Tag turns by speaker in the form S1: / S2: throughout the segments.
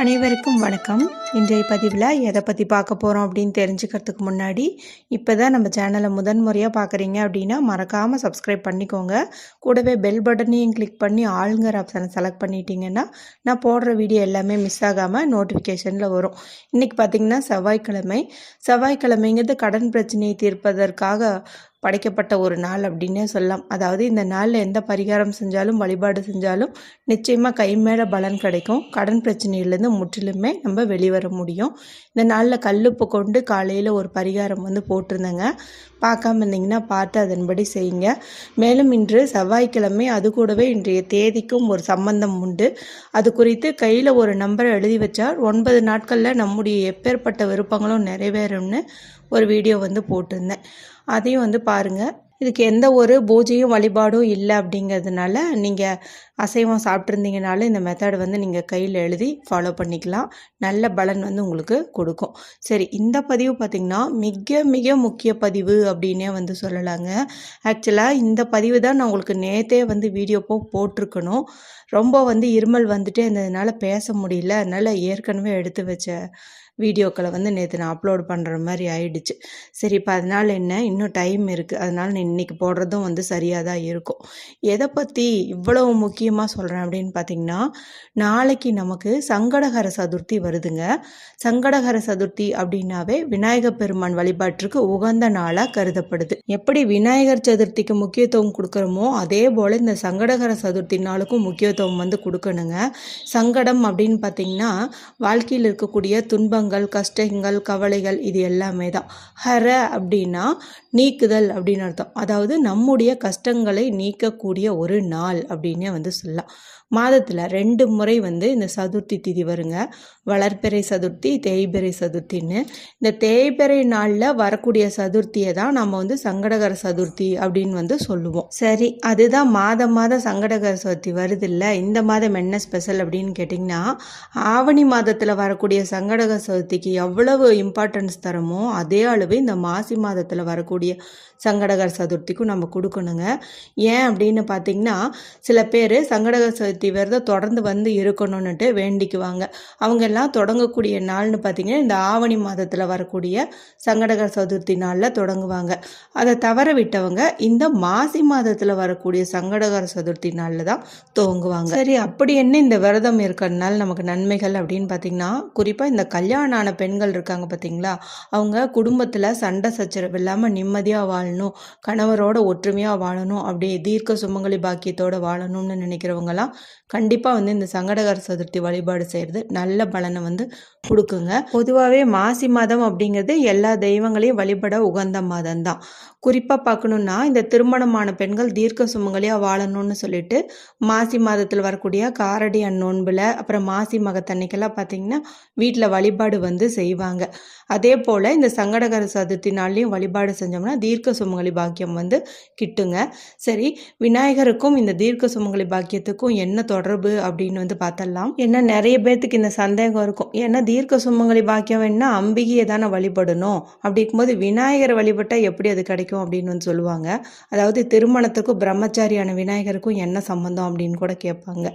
S1: அனைவருக்கும் வணக்கம். இன்றைய பதிவில் எதை பற்றி பார்க்க போகிறோம் அப்படின்னு தெரிஞ்சுக்கிறதுக்கு முன்னாடி இப்போ தான் நம்ம சேனலை முதன் முறையாக பார்க்குறீங்க அப்படின்னா மறக்காமல் சப்ஸ்கிரைப் பண்ணிக்கோங்க. கூடவே பெல் பட்டனையும் கிளிக் பண்ணி ஆளுங்கிற ஆப்ஷனை செலக்ட் பண்ணிட்டீங்கன்னா நான் போடுற வீடியோ எல்லாமே மிஸ் ஆகாமல் நோட்டிஃபிகேஷனில் வரும். இன்றைக்கி பார்த்திங்கன்னா செவ்வாய்க்கிழமை. செவ்வாய்க்கிழமைங்கிறது கடன் பிரச்சனையை தீர்ப்பதற்காக படைக்கப்பட்ட ஒரு நாள் அப்படின்னே சொல்லலாம். அதாவது இந்த நாளில் எந்த பரிகாரம் செஞ்சாலும் வழிபாடு செஞ்சாலும் நிச்சயமாக கை மேலே பலன் கிடைக்கும். கடன் பிரச்சனையிலேருந்து முற்றிலுமே நம்ம வெளிவர முடியும். இந்த நாளில் கல்லுப்பு கொண்டு காலையில் ஒரு பரிகாரம் வந்து போட்டிருந்தேங்க. பார்க்காம இருந்தீங்கன்னா பார்த்து அதன்படி செய்யுங்க. மேலும் இன்று செவ்வாய்க்கிழமை அது கூடவே இன்றைய தேதிக்கும் ஒரு சம்பந்தம் உண்டு. அது குறித்து கையில் ஒரு நம்பரை எழுதி வச்சால் ஒன்பது நாட்களில் நம்முடைய எப்பேற்பட்ட விருப்பங்களும் நிறைவேறும்னு ஒரு வீடியோ வந்து போட்டிருந்தேன். அதையும் வந்து பாருங்கள் இதுக்கு எந்த ஒரு பூஜையும் வழிபாடும் இல்லை அப்படிங்கிறதுனால நீங்கள் அசைவம் சாப்பிட்ருந்தீங்கனாலும் இந்த மெத்தட் வந்து நீங்கள் கையில் எழுதி ஃபாலோ பண்ணிக்கலாம். நல்ல பலன் வந்து உங்களுக்கு கொடுக்கும். சரி இந்த பதிவு பார்த்திங்கன்னா மிக மிக முக்கிய பதிவு அப்படின்னே வந்து சொல்லலாங்க. ஆக்சுவலாக இந்த பதிவு தான் நான் உங்களுக்கு நேற்றே வந்து வீடியோ போ போட்டிருக்கணும். ரொம்ப வந்து இருமல் வந்துட்டே இருந்ததுனால பேச முடியல. அதனால் ஏற்கனவே எடுத்து வச்ச வீடியோக்களை வந்து நேற்று நான் அப்லோட் பண்ணுற மாதிரி ஆயிடுச்சு. சரி இப்போ அதனால் என்ன? இன்னும் டைம் இருக்குது அதனால் நான் இன்றைக்கி போடுறதும் வந்து சரியாக தான் இருக்கும். எதை பற்றி இவ்வளவு முக்கியமாக சொல்கிறேன் அப்படின்னு பார்த்தீங்கன்னா நாளைக்கு நமக்கு சங்கடகர சதுர்த்தி வருதுங்க. சங்கடகர சதுர்த்தி அப்படின்னாவே விநாயகர் பெருமான் வழிபாட்டிற்கு உகந்த நாளாக கருதப்படுது. எப்படி விநாயகர் சதுர்த்திக்கு முக்கியத்துவம் கொடுக்குறோமோ அதே போல் இந்த சங்கடகர சதுர்த்தி நாளுக்கும் முக்கியத்துவம் வந்து கொடுக்கணுங்க. சங்கடம் அப்படின்னு பார்த்தீங்கன்னா வாழ்க்கையில் இருக்கக்கூடிய துன்பங்கள் துன்பங்கள் கஷ்டங்கள் கவலைகள் இது எல்லாமே தான். ஹர அப்படின்னா நீக்குதல் அப்படின்னு அர்த்தம். அதாவது நம்முடைய கஷ்டங்களை நீக்கக்கூடிய ஒரு நாள் அப்படின்னே வந்து சொல்லலாம். மாதத்தில் ரெண்டு முறை வந்து இந்த சதுர்த்தி திதி வருங்க. வளர்ப்பிறை சதுர்த்தி தேய்பிறை சதுர்த்தின்னு. இந்த தேய்பிறை நாளில் வரக்கூடிய சதுர்த்தியை தான் நம்ம வந்து சங்கடகர சதுர்த்தி அப்படின்னு வந்து சொல்லுவோம். சரி அதுதான் மாதம் மாதம் சங்கடகர சதுர்த்தி வருது இல்லை இந்த மாதம் என்ன ஸ்பெஷல் அப்படின்னு கேட்டிங்கன்னா ஆவணி மாதத்தில் வரக்கூடிய சங்கடகர சதுர்த்திக்கு எவ்வளவு இம்பார்ட்டன்ஸ் தரமோ அதே அளவு இந்த மாசி மாதத்தில் வரக்கூடிய சங்கடகர சதுர்த்திக்கும் நம்ம கொடுக்கணுங்க. ஏன் அப்படின்னு பார்த்தீங்கன்னா சில பேர் சங்கடகர சதுர்த்தி விரதம் தொடர்ந்து வந்து இருக்கணும்னுட்டு வேண்டிக்குவாங்க. அவங்க எல்லாம் தொடங்கக்கூடிய நாள்னு பார்த்தீங்கன்னா இந்த ஆவணி மாதத்தில் வரக்கூடிய சங்கடகர சதுர்த்தி நாளில் தொடங்குவாங்க. அதை தவற விட்டவங்க இந்த மாசி மாதத்தில் வரக்கூடிய சங்கடகர சதுர்த்தி நாளில் தான் துவங்குவாங்க. சரி அப்படி என்ன இந்த விரதம் இருக்கிறதுனால நமக்கு நன்மைகள் அப்படின்னு பார்த்தீங்கன்னா குறிப்பாக இந்த கல்யாணம் ஆன பெண்கள் இருக்காங்க பார்த்தீங்களா அவங்க குடும்பத்தில் சண்டை சச்சரவு இல்லாமல் நிம்மதியாக வாழணும். கணவரோட ஒற்றுமையாக வாழணும். அப்படி தீர்க்க சுமங்கலி பாக்கியத்தோடு வாழணும்னு நினைக்கிறவங்களாம் கண்டிப்பாக வந்து இந்த சங்கடகர சதுர்த்தி வழிபாடு செய்கிறது நல்ல பலனை வந்து கொடுக்குங்க. பொதுவாகவே மாசி மாதம் அப்படிங்கிறது எல்லா தெய்வங்களையும் வழிபட உகந்த மாதம் தான். குறிப்பாக பார்க்கணுன்னா இந்த திருமணமான பெண்கள் தீர்க்க சுமங்கலியாக வாழணும்னு சொல்லிட்டு மாசி மாதத்தில் வரக்கூடிய காரடி அந்நோன்பில் அப்புறம் மாசி மகத்தன்னைக்கெல்லாம் பார்த்திங்கன்னா வீட்டில் வழிபாடு வந்து செய்வாங்க. அதே போல் இந்த சங்கடகர சதுர்த்தி நாள்லேயும் வழிபாடு செஞ்சோம்னா தீர்க்க சுமங்கலி பாக்கியம் வந்து கிட்டுங்க. சரி விநாயகருக்கும் இந்த தீர்க்க சுமங்கலி பாக்கியத்துக்கும் என்ன என்ன தொடர்பு அப்படின்னு வந்து பார்த்தலாம் ஏன்னா நிறைய பேர்த்துக்கு இந்த சந்தேகம் இருக்கும். ஏன்னா தீர்க்க சுமங்கலி பாக்கியம் வேணுன்னா அம்பிகையை தானே வழிபடணும். அப்படி இருக்கும்போது விநாயகரை வழிபட்டால் எப்படி அது கிடைக்கும் அப்படின்னு வந்து சொல்லுவாங்க. அதாவது திருமணத்துக்கும் பிரம்மச்சாரியான விநாயகருக்கும் என்ன சம்மந்தம் அப்படின்னு கூட கேட்பாங்க.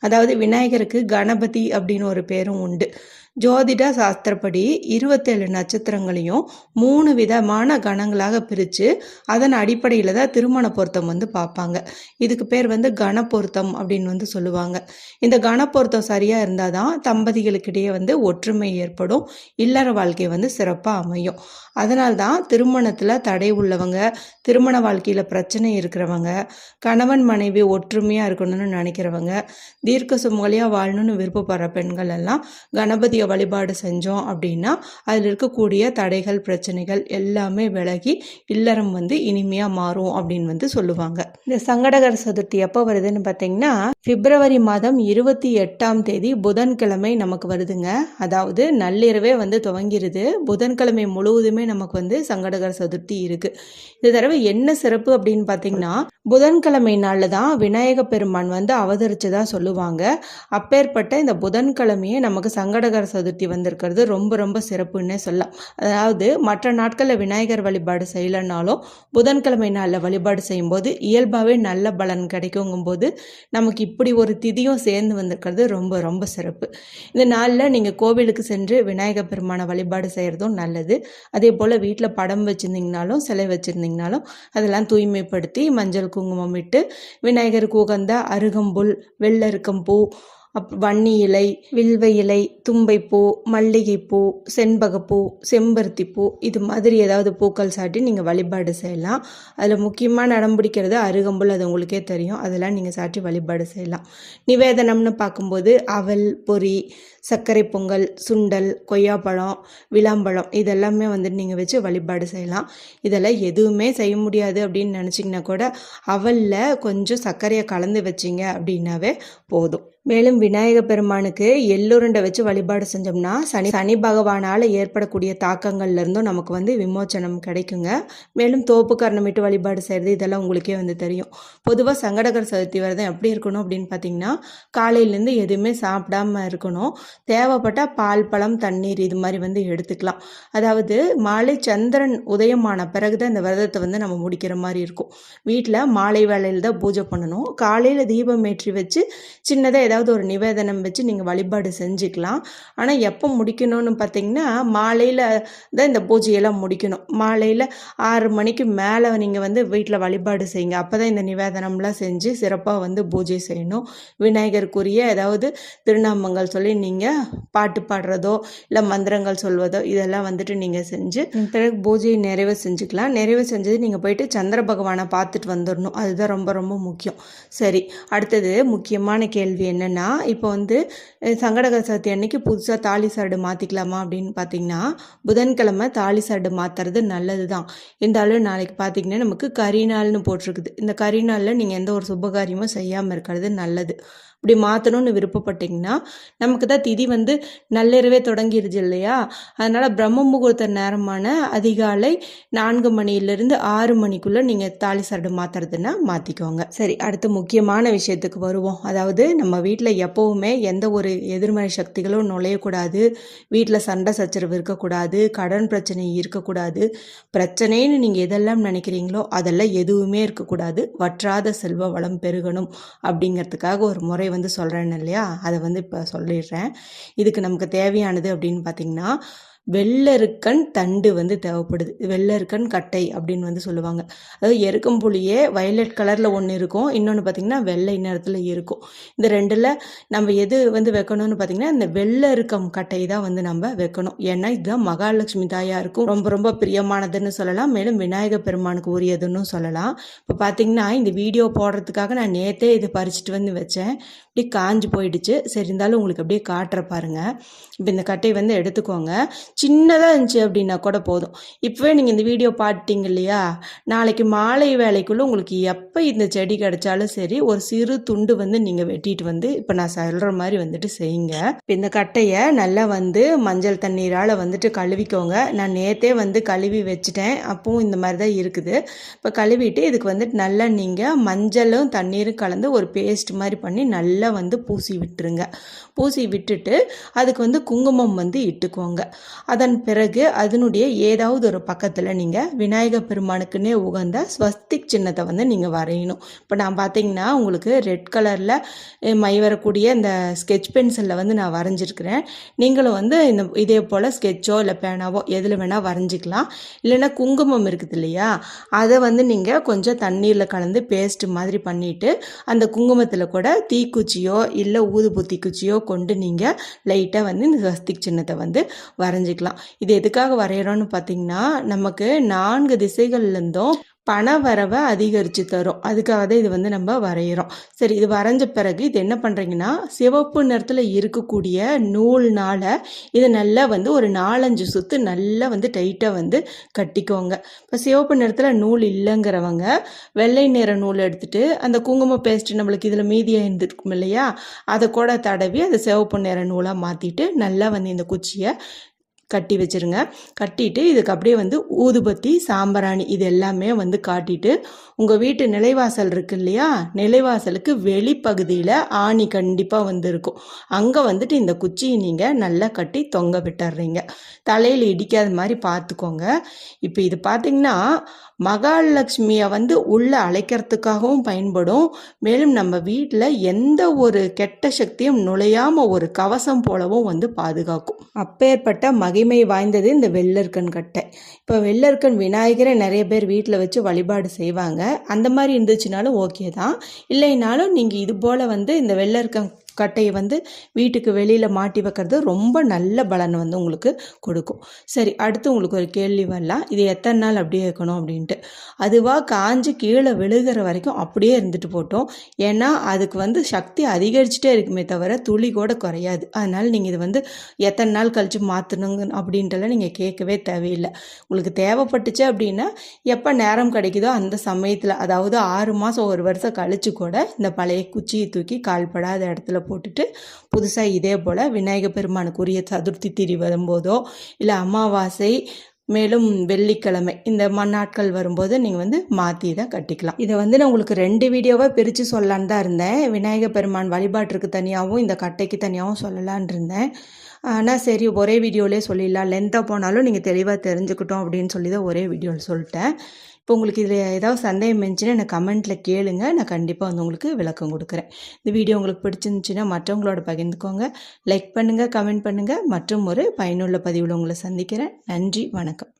S1: அதாவது விநாயகருக்கு கணபதி அப்படின்னு ஒரு பேரும் உண்டு. ஜோதிட சாஸ்திரப்படி இருபத்தேழு நட்சத்திரங்களையும் மூணு விதமான கணங்களாக பிரித்து அதன் அடிப்படையில் தான் திருமண பொருத்தம் வந்து பார்ப்பாங்க. இதுக்கு பேர் வந்து கண பொருத்தம் அப்படின்னு வந்து சொல்லுவாங்க. இந்த கண பொருத்தம் சரியாக இருந்தால் தான் தம்பதிகளுக்கிடையே வந்து ஒற்றுமை ஏற்படும். இல்லற வாழ்க்கை வந்து சிறப்பாக அமையும். அதனால்தான் திருமணத்தில் தடை உள்ளவங்க திருமண வாழ்க்கையில் பிரச்சனை இருக்கிறவங்க கணவன் மனைவி ஒற்றுமையாக இருக்கணும்னு நினைக்கிறவங்க தீர்க்க சுமங்கலியாக வாழணும்னு விருப்பப்படுற பெண்கள் எல்லாம் கணபதியை வழிபாடு செஞ்சோம் அப்படின்னா அதில் இருக்கக்கூடிய தடைகள் பிரச்சனைகள் எல்லாமே விலகி இல்லறம் வந்து இனிமையாக மாறும் அப்படின்னு வந்து சொல்லுவாங்க. இந்த சங்கடகர சதுர்த்தி எப்போ வருதுன்னு பார்த்தீங்கன்னா பிப்ரவரி மாதம் இருபத்தி எட்டாம் தேதி புதன்கிழமை நமக்கு வருதுங்க. அதாவது நள்ளிரவே வந்து துவங்கிருது. புதன்கிழமை முழுவதுமே நமக்கு வந்து சங்கடகர சதுர்த்தி இருக்கு. இந்த தடவை என்ன சிறப்பு அப்படின்னு பார்த்தீங்கன்னா புதன்கிழமை நாளில் தான் விநாயக பெருமான் வந்து அவதரிச்சதா சொல்லுவாங்க. அப்பேற்பட்ட இந்த புதன்கிழமையே நமக்கு சங்கடகர சதுர்த்தி வந்திருக்கிறது. ரொம்ப ரொம்ப சிறப்புன்னே சொல்லலாம். அதாவது மற்ற நாட்களில் விநாயகர் வழிபாடு செய்யலைனாலும் புதன்கிழமை நாளில் வழிபாடு செய்யும்போது இயல்பாகவே நல்ல பலன் கிடைக்குங்கும்போது நமக்கு இப்படி ஒரு திதியும் சேர்ந்து வந்திருக்கிறது ரொம்ப ரொம்ப சிறப்பு. இந்த நாளில் நீங்கள் கோவிலுக்கு சென்று விநாயகர் பெருமானை வழிபாடு செய்கிறதும் நல்லது. அதே போல் வீட்டில் படம் வச்சுருந்தீங்கனாலும் சிலை வச்சுருந்தீங்கனாலும் அதெல்லாம் தூய்மைப்படுத்தி மஞ்சள் குங்குமம் விட்டு விநாயகருக்கு உகந்த அருகம்புல் வெள்ளருக்கம்பூ அப் வன்னி இலை வில்வ இலை தும்பைப்பூ மல்லிகைப்பூ செண்பகப்பூ செம்பருத்திப்பூ இது மாதிரி ஏதாவது பூக்கள் சாட்டி நீங்கள் வழிபாடு செய்யலாம். அதில் முக்கியமாக நடம் பிடிக்கிறது அருகம்புல் அது உங்களுக்கே தெரியும். அதெல்லாம் நீங்கள் சாட்டி வழிபாடு செய்யலாம். நிவேதனம்னு பார்க்கும்போது அவல் பொறி சர்க்கரை பொங்கல் சுண்டல் கொய்யாப்பழம் விளாம்பழம் இதெல்லாமே வந்துட்டு நீங்கள் வச்சு வழிபாடு செய்யலாம். இதெல்லாம் எதுவுமே செய்ய முடியாது அப்படின்னு நினச்சிங்கன்னா கூட அவலில் கொஞ்சம் சர்க்கரையை கலந்து வச்சிங்க அப்படின்னாவே போதும். மேலும் விநாயக பெருமானுக்கு எள்ளுருண்டை வச்சு வழிபாடு செஞ்சோம்னா சனி சனி பகவானால் ஏற்படக்கூடிய தாக்கங்கள்லேருந்தும் நமக்கு வந்து விமோச்சனம் கிடைக்குங்க. மேலும் தோப்பு கரணமிட்டு வழிபாடு செய்கிறது இதெல்லாம் உங்களுக்கே வந்து தெரியும். பொதுவாக சங்கடகர சதுர்த்தி விரதம் எப்படி இருக்கணும் அப்படின்னு பார்த்தீங்கன்னா காலையிலேருந்து எதுவுமே சாப்பிடாம இருக்கணும். தேவைப்பட்டால் பால் பழம் தண்ணீர் இது மாதிரி வந்து எடுத்துக்கலாம். அதாவது மாலை சந்திரன் உதயமான பிறகு தான் இந்த விரதத்தை வந்து நம்ம முடிக்கிற மாதிரி இருக்கும். வீட்டில் மாலை வேலையில் தான் பூஜை பண்ணணும். காலையில் தீபம் ஏற்றி வச்சு சின்னதாக ஏதாவது ஒரு நிவேதனம் வச்சு நீங்கள் வழிபாடு செஞ்சுக்கலாம். ஆனால் எப்போ முடிக்கணும்னு பார்த்தீங்கன்னா மாலையில் தான் இந்த பூஜையெல்லாம் முடிக்கணும். மாலையில் ஆறு மணிக்கு மேலே நீங்கள் வந்து வீட்டில் வழிபாடு செய்யுங்க. அப்போ தான் இந்த நிவேதனம்லாம் செஞ்சு சிறப்பாக வந்து பூஜை செய்யணும். விநாயகருக்குரிய ஏதாவது திருநாமங்கள் சொல்லி நீங்கள் பாட்டு பாடுறதோ இல்லை மந்திரங்கள் சொல்வதோ இதெல்லாம் வந்துட்டு நீங்கள் செஞ்சு பிறகு பூஜையை நிறைவு செஞ்சுக்கலாம். நிறைவு செஞ்சது நீங்கள் போயிட்டு சந்திர பகவானை பார்த்துட்டு வந்துடணும் அதுதான் ரொம்ப ரொம்ப முக்கியம். சரி அடுத்தது முக்கியமான கேள்வி என்ன என்னென்னா இப்போ வந்து அஹ், சங்கடகர சதுர்த்தி அன்னைக்கு புதுசாக தாலி சாடு மாற்றிக்கலாமா அப்படின்னு பார்த்தீங்கன்னா புதன்கிழமை தாலி சாடு மாற்றுறது நல்லது தான் இருந்தாலும் நாளைக்கு பார்த்தீங்கன்னா நமக்கு கரிநாள்னு போட்டிருக்குது. இந்த கரிநாளில் நீங்கள் எந்த ஒரு சுபகாரியமும் செய்யாமல் இருக்கிறது நல்லது. இப்படி மாற்றணும்னு விருப்பப்பட்டீங்கன்னா நமக்கு தான் திதி வந்து நள்ளிரவே தொடங்கிடுது இல்லையா? அதனால் பிரம்ம முகூர்த்த நேரமான அதிகாலை நான்கு மணியிலிருந்து ஆறு மணிக்குள்ளே நீங்கள் தாலி சரடு மாற்றுறதுன்னா மாற்றிக்கோங்க சரி அடுத்து முக்கியமான விஷயத்துக்கு வருவோம். அதாவது நம்ம வீட்டில் எப்போவுமே எந்த ஒரு எதிர்மறை சக்திகளும் நுழையக்கூடாது. வீட்டில் சண்டை சச்சரவு இருக்கக்கூடாது கடன் பிரச்சனை இருக்கக்கூடாது. பிரச்சனைன்னு நீங்கள் எதெல்லாம் நினைக்கிறீங்களோ அதெல்லாம் எதுவுமே இருக்கக்கூடாது. வற்றாத செல்வ வளம் பெருகணும் அப்படிங்கிறதுக்காக ஒரு முறை வந்து சொல்கிறேன்னு இல்லையா? அதை வந்து இப்போ சொல்லிடுறேன். இதுக்கு நமக்கு தேவையானது அப்படின்னு பார்த்தீங்கன்னா வெள்ளருக்கன் தண்டு வந்து தேவைப்படுது. வெள்ளருக்கன் கட்டை அப்படின்னு வந்து சொல்லுவாங்க. அதாவது எருக்கும் புளியே வயலட் கலரில் ஒன்று இருக்கும். இன்னொன்று பார்த்திங்கன்னா வெள்ளை நிறத்தில் இருக்கும். இந்த ரெண்டில் நம்ம எது வந்து வைக்கணும்னு பார்த்திங்கன்னா இந்த வெள்ளருக்கம் கட்டை தான் வந்து நம்ம வைக்கணும். ஏன்னா இதுதான் மகாலட்சுமி தாயாருக்கும் ரொம்ப ரொம்ப பிரியமானதுன்னு சொல்லலாம். மேலும் விநாயகர் பெருமானுக்கு உரியதுன்னு சொல்லலாம். இப்போ பார்த்தீங்கன்னா இந்த வீடியோ போடுறதுக்காக நான் நேற்றே இதை பறிச்சுட்டு வந்து வச்சேன். இப்படி காஞ்சு போயிடுச்சு. சரி இருந்தாலும் உங்களுக்கு அப்படியே காட்டுற பாருங்க. இப்போ இந்த கட்டை வந்து எடுத்துக்கோங்க. சின்னதாக இருந்துச்சு அப்படின்னா கூட போதும். இப்போவே நீங்கள் இந்த வீடியோ பாட்டீங்க இல்லையா? நாளைக்கு மாலை வேலைக்குள்ளே உங்களுக்கு எப்போ இந்த செடி கிடைச்சாலும் சரி ஒரு சிறு துண்டு வந்து நீங்கள் வெட்டிட்டு வந்து இப்போ நான் சொல்கிற மாதிரி வந்துட்டு செய்யுங்க. இப்போ இந்த கட்டையை நல்லா வந்து மஞ்சள் தண்ணீரால் வந்துட்டு கழுவிக்கோங்க. நான் நேற்றே வந்து கழுவி வச்சுட்டேன். அப்பவும் இந்த மாதிரி தான் இருக்குது. இப்போ கழுவிட்டு இதுக்கு வந்துட்டு நல்லா நீங்கள் மஞ்சளும் தண்ணீரும் கலந்து ஒரு பேஸ்ட் மாதிரி பண்ணி நல்லா வந்து பூசி விட்டுருங்க. பூசி விட்டுட்டு அதுக்கு வந்து குங்குமம் வந்து இட்டுக்கோங்க. அதன் பிறகு அதனுடைய ஏதாவது ஒரு பக்கத்தில் நீங்கள் விநாயகர் பெருமானுக்குன்னே உகந்த ஸ்வஸ்திக் சின்னத்தை வந்து நீங்கள் வரையணும். இப்போ நான் பார்த்தீங்கன்னா உங்களுக்கு ரெட் கலரில் மை வரக்கூடிய இந்த ஸ்கெட்ச் பென்சிலில் வந்து நான் வரைஞ்சிருக்கிறேன். நீங்களும் வந்து இந்த இதே போல் ஸ்கெட்சோ இல்லை பேனாவோ எதில் வேணால் வரைஞ்சிக்கலாம். இல்லைன்னா குங்குமம் இருக்குது இல்லையா? அதை வந்து நீங்கள் கொஞ்சம் தண்ணீரில் கலந்து பேஸ்ட் மாதிரி பண்ணிவிட்டு அந்த குங்குமத்தில் கூட தீக்குச்சியோ இல்லை ஊதுபத்தி குச்சியோ கொண்டு நீங்கள் லைட்டாக வந்து இந்த ஸ்வஸ்திக் சின்னத்தை வந்து வரைஞ்சிக்கலாம் இது எதுக்காக வரைகிறோன்னு பார்த்தீங்கன்னா நமக்கு நான்கு திசைகள்லேருந்தும் பண வரவை அதிகரித்து தரும். அதுக்காக தான் இது வந்து நம்ம வரைகிறோம் சரி இது வரைஞ்ச பிறகு இது என்ன பண்ணுறீங்கன்னா சிவப்பு நிறத்தில் இருக்கக்கூடிய நூல்னால் இதை நல்லா வந்து ஒரு நாலஞ்சு சுற்று நல்லா வந்து டைட்டாக வந்து கட்டிக்கோங்க. இப்போ சிவப்பு நிறத்தில் நூல் இல்லைங்கிறவங்க வெள்ளை நிற நூல் எடுத்துகிட்டு அந்த குங்கும பேஸ்ட் நம்மளுக்கு இதில் மீதியாக இருந்துருக்கும் இல்லையா அதை கூட தடவி அதை சிவப்பு நிற நூலாக மாற்றிட்டு நல்லா வந்து இந்த குச்சியை கட்டி வச்சிருங்க. கட்டிட்டு இதுக்கு அப்படியே வந்து ஊதுபத்தி சாம்பராணி இது எல்லாமே வந்து காட்டிட்டு உங்கள் வீட்டு நிலைவாசல் இருக்கு இல்லையா? நிலைவாசலுக்கு வெளிப்பகுதியில் ஆணி கண்டிப்பாக வந்து இருக்கும் அங்கே வந்துட்டு இந்த குச்சியை நீங்கள் நல்லா கட்டி தொங்க விட்டுறீங்க. தலையில் இடிக்காத மாதிரி பார்த்துக்கோங்க. இப்போ இது பார்த்தீங்கன்னா மகாலட்சுமியை வந்து உள்ளே அழைக்கிறதுக்காகவும் பயன்படும். மேலும் நம்ம வீட்டில் எந்த ஒரு கெட்ட சக்தியும் நுழையாமல் ஒரு கவசம் போலவும் வந்து பாதுகாக்கும். அப்பேற்பட்ட மகிமை வாய்ந்தது இந்த வெள்ளர்கன் கட்டை. இப்போ வெள்ளர்கன் விநாயகரை நிறைய பேர் வீட்டில் வச்சு வழிபாடு செய்வாங்க. அந்த மாதிரி இருந்துச்சுனாலும் ஓகே தான். இல்லைனாலும் நீங்கள் இது போல் வந்து இந்த வெள்ளர்கன் கட்டையை வந்து வீட்டுக்கு வெளியில் மாட்டி வைக்கிறது ரொம்ப நல்ல பலனை வந்து உங்களுக்கு கொடுக்கும். சரி அடுத்து உங்களுக்கு ஒரு கேள்வி வரலாம். இது எத்தனை நாள் அப்படியே இருக்கணும் அப்படின்ட்டு. அதுவாக காஞ்சு கீழே விழுகிற வரைக்கும் அப்படியே இருந்துட்டு போட்டோம். ஏன்னா அதுக்கு வந்து சக்தி அதிகரிச்சுட்டே இருக்குமே தவிர துளி கூட குறையாது. அதனால் நீங்கள் இது வந்து எத்தனை நாள் கழித்து மாற்றணுங்க அப்படின்றலாம் நீங்கள் கேட்கவே தேவையில்லை. உங்களுக்கு தேவைப்பட்டுச்சு அப்படின்னா எப்போ நேரம் கிடைக்குதோ அந்த சமயத்தில் அதாவது ஆறு மாதம் ஒரு வருஷம் கழித்து கூட இந்த பழைய குச்சியை தூக்கி கால்படாத இடத்துல போட்டுட்டு புதுசாக இதே போல் விநாயகர் பெருமானுக்குரிய சதுர்த்தி திரி வரும்போதோ இல்லை அமாவாசை மேலும் வெள்ளிக்கிழமை இந்த மண்நாட்கள் வரும்போது நீங்கள் வந்து மாற்றி தான் கட்டிக்கலாம். இதை வந்து நான் உங்களுக்கு ரெண்டு வீடியோவாக பிரித்து சொல்லலான்னு தான் இருந்தேன். விநாயகர் பெருமான் வழிபாட்டிற்கு தனியாகவும் இந்த கட்டைக்கு தனியாகவும் சொல்லலான் இருந்தேன். ஆனால் சரி ஒரே வீடியோவிலே சொல்லிடலாம். லென்த்தாக போனாலும் நீங்கள் தெளிவாக தெரிஞ்சுக்கிட்டோம் அப்படின்னு சொல்லி தான் ஒரே வீடியோவில் சொல்லிட்டேன். இப்போ உங்களுக்கு இதில் ஏதாவது சந்தேகம் இருந்துச்சுன்னா எனக்கு கமெண்ட்டில் கேளுங்க. நான் கண்டிப்பாக வந்து உங்களுக்கு விளக்கம் கொடுக்குறேன். இந்த வீடியோ உங்களுக்கு பிடிச்சிருந்துச்சுன்னா மற்றவங்களோட பகிர்ந்துக்கோங்க. லைக் பண்ணுங்கள் கமெண்ட் பண்ணுங்கள் மற்றும் ஒரு பயனுள்ள பதிவில் உங்களை சந்திக்கிறேன். நன்றி வணக்கம்.